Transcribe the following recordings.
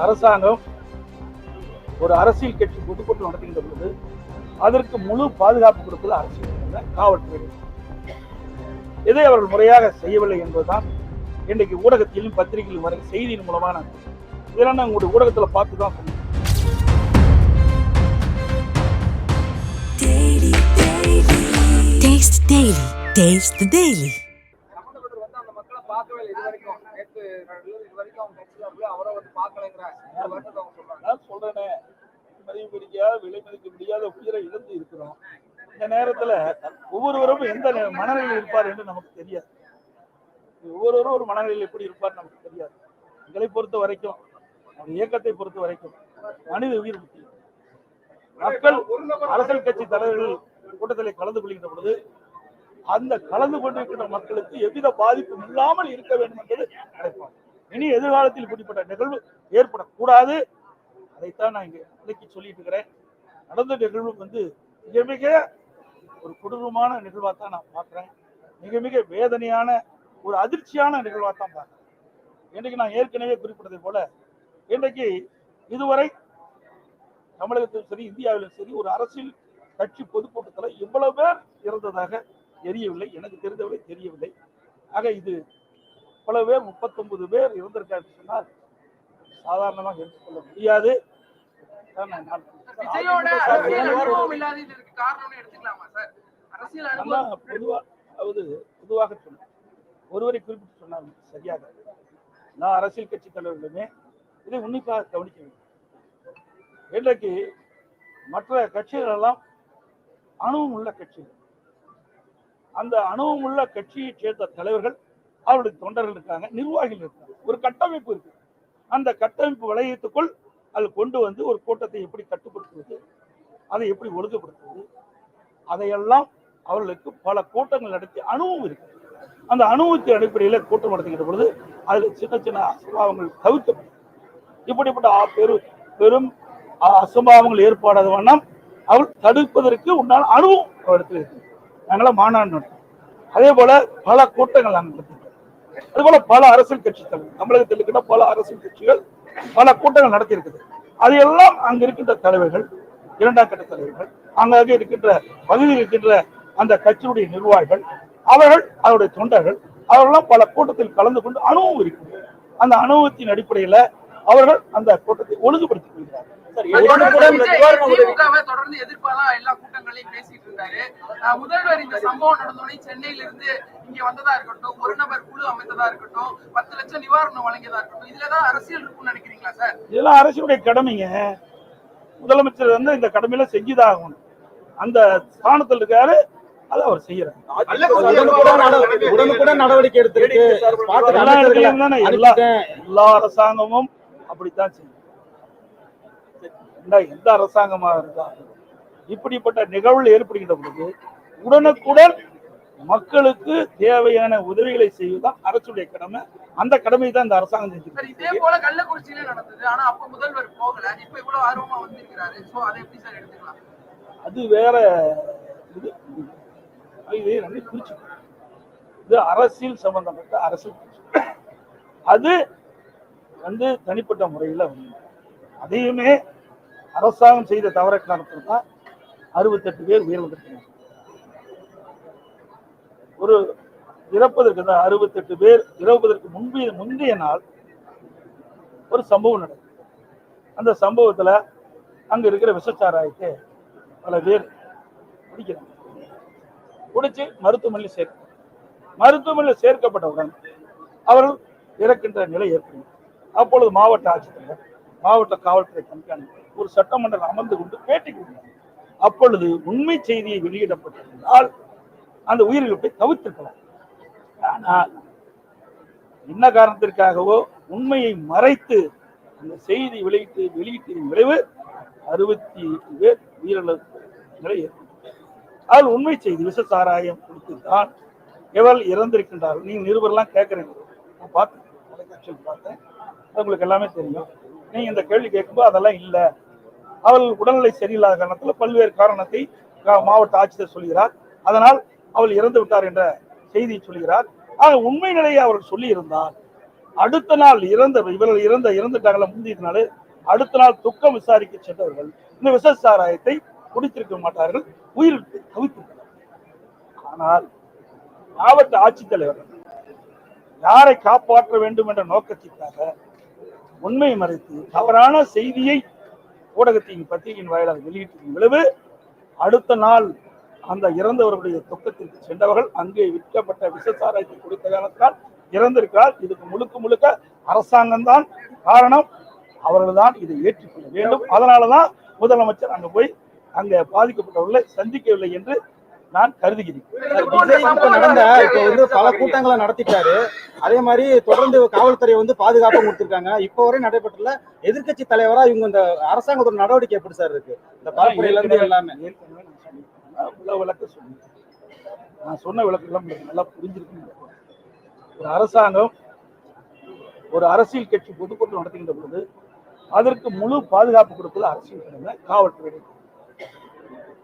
அரசாங்கம் ஒரு அரசியல் கட்சி பொதுக்கூட்டம் நடத்துகின்ற பொழுது அதற்கு முழு பாதுகாப்பு கொடுப்பது அரசியல் காவல்துறை இதை அவர்கள் முறையாக செய்யவில்லை என்பதுதான் இன்றைக்கு ஊடகத்திலும் பத்திரிகையிலும் வர செய்தியின் மூலமான இதெல்லாம் நான் உங்களுடைய ஊடகத்தில் பார்த்து தான் சொன்னோம் Taste the daily. Taste the daily. சம்பந்தப்பட்டவர் வந்து அந்த மக்களை பார்க்கவே இல்லை இது வரைக்கும் நேற்று இது வரைக்கும் அவங்க கட்சியில அவரை வந்து பார்க்கலைங்கிற இந்த வருத்தத்தை அவங்க சொல்றாங்க நான் சொல்றேனே. மதிப்பு பிடிக்காத விலை மதிக்க முடியாத உயிரை இழந்து இருக்கிறோம். இந்த நேரத்துல ஒவ்வொருவரும் எந்த மனநிலையில் இருப்பார் என்று நமக்கு தெரியாது. ஒவ்வொருவரும் ஒரு மனநிலையில் எப்படி இருப்பார் நமக்கு தெரியாது. எங்களை பொறுத்த வரைக்கும் இயக்கத்தை பொறுத்த வரைக்கும் மனித உயிர் முக்கியம். மக்கள் அரசியல் கட்சி தலைவர்கள் கூட்டத்தில் கலந்து கொள்கின்ற பொழுது அந்த கலந்து கொண்டிருக்கின்ற மக்களுக்கு எவ்வித பாதிப்பும் இல்லாமல் இருக்க வேண்டும் என்பது நினைப்பாங்க இனி எதிர்காலத்தில் இப்படிப்பட்ட நிகழ்வு ஏற்படக்கூடாது. அதைத்தான் நான் இங்கே விளக்கி சொல்லிட்டு இருக்கிறேன். நடந்த நிகழ்வு வந்து மிக மிக ஒரு கொடூரமான நிகழ்வாக தான் நான் பார்க்குறேன். மிக மிக வேதனையான ஒரு அதிர்ச்சியான நிகழ்வாக தான் பார்க்குறேன். இன்றைக்கு நான் ஏற்கனவே குறிப்பிட்டதை போல இன்றைக்கு இதுவரை தமிழகத்திலும் சரி இந்தியாவிலும் சரி ஒரு அரசியல் கட்சி பொதுக்கூட்டத்தில் இவ்வளவு பேர் இறந்ததாக தெரியவில்லை எனக்கு தெரிந்தவரை தெரியவில்லை. ஆக இது பேர் முப்பத்தொன்பது பேர் இருந்திருக்காரு சொன்னால் சாதாரணமாக எடுத்துக்கொள்ள முடியாது. அதாவது பொதுவாக சொன்னேன் ஒருவரை குறிப்பிட்டு சொன்னால் சரியாக நான் அரசியல் கட்சி தலைவர்களுமே இதை உன்னிப்பாக கவனிக்க வேண்டும். இன்றைக்கு மற்ற கட்சிகள் எல்லாம் அணுவும் உள்ள கட்சிகள். அந்த அணுவும் உள்ள கட்சியை சேர்ந்த தலைவர்கள் அவருடைய தொண்டர்கள் இருக்காங்க நிர்வாகிகள் இருக்காங்க. ஒரு கட்டமைப்பு இருக்கு. அந்த கட்டமைப்பு வளையத்துக்குள் அது கொண்டு வந்து ஒரு கூட்டத்தை எப்படி கட்டுப்படுத்துவது அதை எப்படி ஒழுங்குபடுத்துவது அதையெல்லாம் அவர்களுக்கு பல கூட்டங்கள் நடத்தி அனுபவம் இருக்கு. அந்த அனுபவத்தின் அடிப்படையில் கூட்டம் நடத்துகின்ற பொழுது அதில் சின்ன சின்ன அசம்பாவங்கள் தவிர்க்கப்படும். இப்படிப்பட்ட பெரு பெரும் அசம்பாவங்கள் ஏற்பாடாத வண்ணம் அவள் தடுப்பதற்கு உண்டான அனுபவம் அவரிடத்தில் இருக்கு. நாங்களாம் மாநாடு அதே போல பல கூட்டங்கள் நாங்கள் நடத்திட்டோம் அதுபோல பல அரசியல் கட்சி தலைவர் தமிழகத்தில் இருக்கின்ற பல அரசியல் கட்சிகள் பல கூட்டங்கள் நடத்தி இருக்குது அதையெல்லாம் அங்க இருக்கின்ற தலைவர்கள் இரண்டாம் கட்ட தலைவர்கள் அங்கங்கே இருக்கின்ற பகுதியில் இருக்கின்ற அந்த கட்சியுடைய நிர்வாகிகள் அவர்கள் அவருடைய தொண்டர்கள் அவர்களெல்லாம் பல கூட்டத்தில் கலந்து கொண்டு அனுபவம் இருக்கிறது அந்த அனுபவத்தின் அடிப்படையில அவர்கள் அந்த கூட்டத்தை ஒழுங்குபடுத்திக் கொள்கிறார்கள். திமுகவை தொடர்ந்து எதிர்ப்பாதான் எல்லா கூட்டங்களையும் பேசிட்டு இருந்தாரு. முதல்வர் இந்த சம்பவம் நடந்தோடனே சென்னையில இருந்து இங்க வந்ததா இருக்கட்டும் ஒரு நபர் குழு அமைத்ததா இருக்கட்டும் பத்து லட்சம் நிவாரணம் வழங்கியதா இருக்கட்டும் இதுலதான் அரசியல் இருக்கும்னு நினைக்கிறீங்களா சார்? இதெல்லாம் அரசுடைய கடமைங்க. முதலமைச்சர் வந்து இந்த கடமையில செஞ்சுதான் ஆகணும் அந்த ஸ்தானத்தில் இருக்காரு அதை அவர் செய்யறாரு. உடனுக்குடன் நட- உடனுக்குடன் நடவடிக்கை எடுத்திருக்கு. எல்லா அரசாங்கமும் அப்படித்தான் செய்யும். எந்த- எந்த அரசாங்கமா இருந்தாலும் இப்படிப்பட்ட நிகழ்வுகள் ஏற்படுகின்ற பொழுது உடனுக்குடன் மக்களுக்கு தேவையான உதவிகளை செய்வதுதான் அரசுடைய கடமை. அந்த கடமை தான் இந்த அரசாங்கம் செஞ்சிருக்கு இதே போல கள்ளக்குறிச்சியில நடந்தது. ஆனா அப்ப முதல்வர் போகல. இப்ப இவ்வளவு ஆர்வமா வந்திருக்கிறாரு. சோ அதை எப்படி சார் எடுத்துக்கலாம்? அது வேற இது இது ரெண்டையும் பிரிச்சுக்கணும். இது அரசியல் சம்பந்தப்பட்ட பிரச்சனை. அது வந்து தனிப்பட்ட முறையில் அதையுமே அரசாங்கம் செய்த தவறை காரணத்தில் தான் அறுபத்தெட்டு பேர் உயிரிழந்திருக்கிறாங்க ஒரு இறப்பதற்கு தான் அறுபத்தெட்டு பேர் இறப்பதற்கு முன்பு முந்தைய நாள் ஒரு சம்பவம் நடக்கும் அந்த சம்பவத்துல அங்க இருக்கிற விஷச்சாராயத்தை பல பேர் குடிக்கிறாங்க. குடிச்சு மருத்துவமனையில் சேர்க்க மருத்துவமனையில் சேர்க்கப்பட்டவுடன் அவர்கள் இறக்கின்ற நிலை ஏற்படும். அப்பொழுது மாவட்ட ஆட்சித்தலைவர் மாவட்ட காவல்துறை கண்காணிப்பு ஒரு சட்டமன்றம் அமர்ந்து கொண்டு பேட்டி கொடுத்தார். அப்பொழுது உண்மை செய்தியை வெளியிடப்பட்டிருந்தால் அந்த உயிரிழப்பை தவிர்த்திருக்கலாம் ஆனால் என்ன காரணத்திற்காகவோ உண்மையை மறைத்து அந்த செய்தி வெளியிட்டு வெளியிட்டதின் விளைவு அறுபத்தி எட்டு பேர் உயிரிழப்பு நிலை ஏற்பட்டது அதில் உண்மை செய்தி விஷ சாராயம் கொடுத்து தான் எவள் இறந்திருக்கின்றார்கள் நீங்க நிருபர்லாம் கேட்குறீங்க நான் பார்த்தேன் தொலைக்காட்சியில் பார்த்தேன். அது உங்களுக்கு எல்லாமே தெரியும். நீங்க இந்த கேள்வி கேட்கும்போது அதெல்லாம் இல்லை. அவள் உடல்நிலை சரியில்லாத காரணத்தில் பல்வேறு காரணத்தை கா- மாவட்ட ஆட்சியர் சொல்கிறார். அதனால் அவள் இறந்து விட்டார் என்ற செய்தியை சொல்கிறார். ஆக உண்மை நிலையை அவர்கள் சொல்லி இருந்தால் அடுத்த நாள் இறந்த இவர்கள் இறந்த இறந்துட்டாங்களா முந்தினால அடுத்த நாள் துக்கம் விசாரிக்க சென்றவர்கள் இந்த விஷ சாராயத்தை குடித்திருக்க மாட்டார்கள் உயிர் ஆனால் மாவட்ட ஆட்சித்தலைவர் யாரை காப்பாற்ற வேண்டும் என்ற நோக்கத்திற்காக உண்மை மறைத்து தவறான செய்தியை ஊடகத்தின் பத்திரிகையின் வாயிலாக வெளியிட்டிருக்கும் விளைவு அடுத்த நாள் அந்த இறந்தவர்களுடைய துக்கத்திற்கு சென்றவர்கள் அங்கே விற்கப்பட்ட விஷசாராயத்தை கொடுத்த காரணத்தால் இறந்திருக்கிறார். இதுக்கு முழுக்க முழுக்க அரசாங்கம் தான் காரணம். அவர்கள் தான் இதை ஏற்றுக்கொள்ள வேண்டும். அதனாலதான் முதலமைச்சர் அங்க போய் அங்க பாதிக்கப்பட்டவர்களை சந்திக்கவில்லை என்று நான் கருதுகிறேன். விஜய் இப்ப நடந்த இப்ப வந்து பல கூட்டங்களை நடத்திட்டாரு. அதே மாதிரி தொடர்ந்து காவல்துறை வந்து பாதுகாப்பா கொடுத்திருக்காங்க. இப்ப வரை நடைபெற்றல எதிர்க்கட்சி தலைவரா இவங்க இந்த அரசாங்கத்தோட நடவடிக்கை எப்படி சார் இருக்கு? இந்த பரப்புரையில இருந்து எல்லாமே. விளக்கம் சொன்னேன். நான் சொன்ன விளக்கெல்லாம் நல்லா புரிஞ்சிருக்கும் ஒரு அரசாங்கம் ஒரு அரசியல் கட்சி பொதுக்கூட்டம் நடத்துகின்ற பொழுது அதற்கு முழு பாதுகாப்பு கொடுப்பது அரசியல் கடமை காவல்துறை.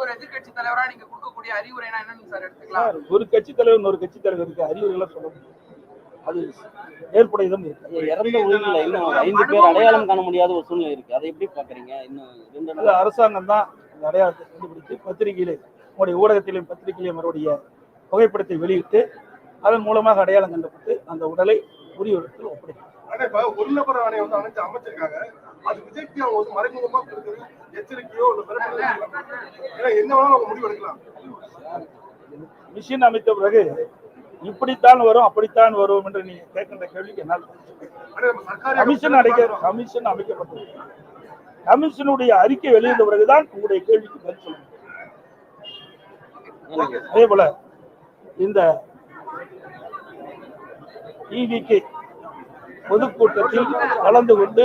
ஒரு எதிர்க்கட்சி தலைவரா நீங்க கொடுக்கக்கூடிய அறிவுரைனா என்னன்னு சார் எடுத்துக்கலாம். சார், ஒரு கட்சி தலைவர் ஒரு கட்சி தலைவருக்கு அறிவுரைகளை சொல்ல முடியும். அது ஏற்புடையதும் இருக்கு. இறந்த உயிரில் இன்னும் ஐந்து பேர் அடையாளம் காண முடியாத ஒரு சூழ்நிலை இருக்கு. அதை எப்படி பாக்குறீங்க இன்னும் ரெண்டு அது நாள். அரசாங்கம் தான் இந்த அடையாளத்தை கண்டுபிடித்து பத்திரிகையிலே உங்களுடைய ஊடகத்திலும் பத்திரிகையிலும் அவருடைய புகைப்படத்தை வெளியிட்டு அதன் மூலமாக அடையாளம் கண்டப்பட்டு அந்த உடலை உரியவர்கள் ஒப்படைக்கும் ஆனா இப்ப ஒரு நபர் ஆணையம் வந்து அமைச்சு அமைச்சிருக்காங்க. அது விஜய்க்கு அவங்க வந்து மறைமுகமா கொடுக்குறது எச்சரிக்கையோ இல்ல மிரட்டலோ ஏன்னா என்ன வேணாலும் அவங்க முடிவு எடுக்கலாம். மிஷின் அமைத்த பிறகு இப்படித்தான் வரும் அப்படித்தான் வரும் என்று நீங்க கேட்கின்ற கேள்விக்கு என்னால் கமிஷன் அடைக்க கமிஷன் அமைக்கப்பட்டது. கமிஷனுடைய அறிக்கை வெளியிட்ட பிறகுதான் உங்களுடைய கேள்விக்கு பதில் சொல்ல முடியும் அதே போல இந்த இவிகே பொதுக்கூட்டத்தில் கலந்து கொண்டு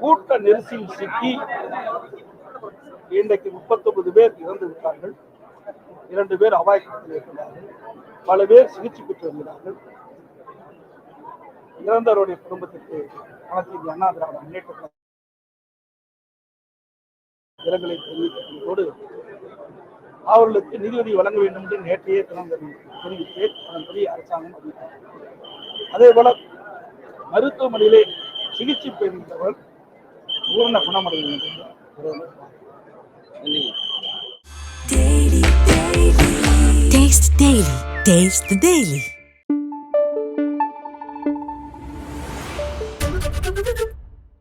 கூட்ட நெரிசலில் சிக்கி இன்றைக்கு முப்பத்தொன்பது பேர் இறந்து விட்டார்கள் இரண்டு பேர் அபாயத்தில் இருக்கிறார்கள். பல பேர் சிகிச்சை பெற்று வருகிறார்கள். இறந்தவருடைய குடும்பத்திற்கு அனைத்து அண்ணா திராவிட முன்னேற்ற இரங்கலை தெரிவிப்பதோடு அவர்களுக்கு நிதியுதவி வழங்க வேண்டும் என்று நேற்றையே தினம் தெரிவித்தேன். அதன்படி அரசாங்கம் அறிவித்தார் அதே போல மருத்துவமனையிலே சிகிச்சை பெறுகின்றவர் பூர்ண குணமடைய வேண்டும்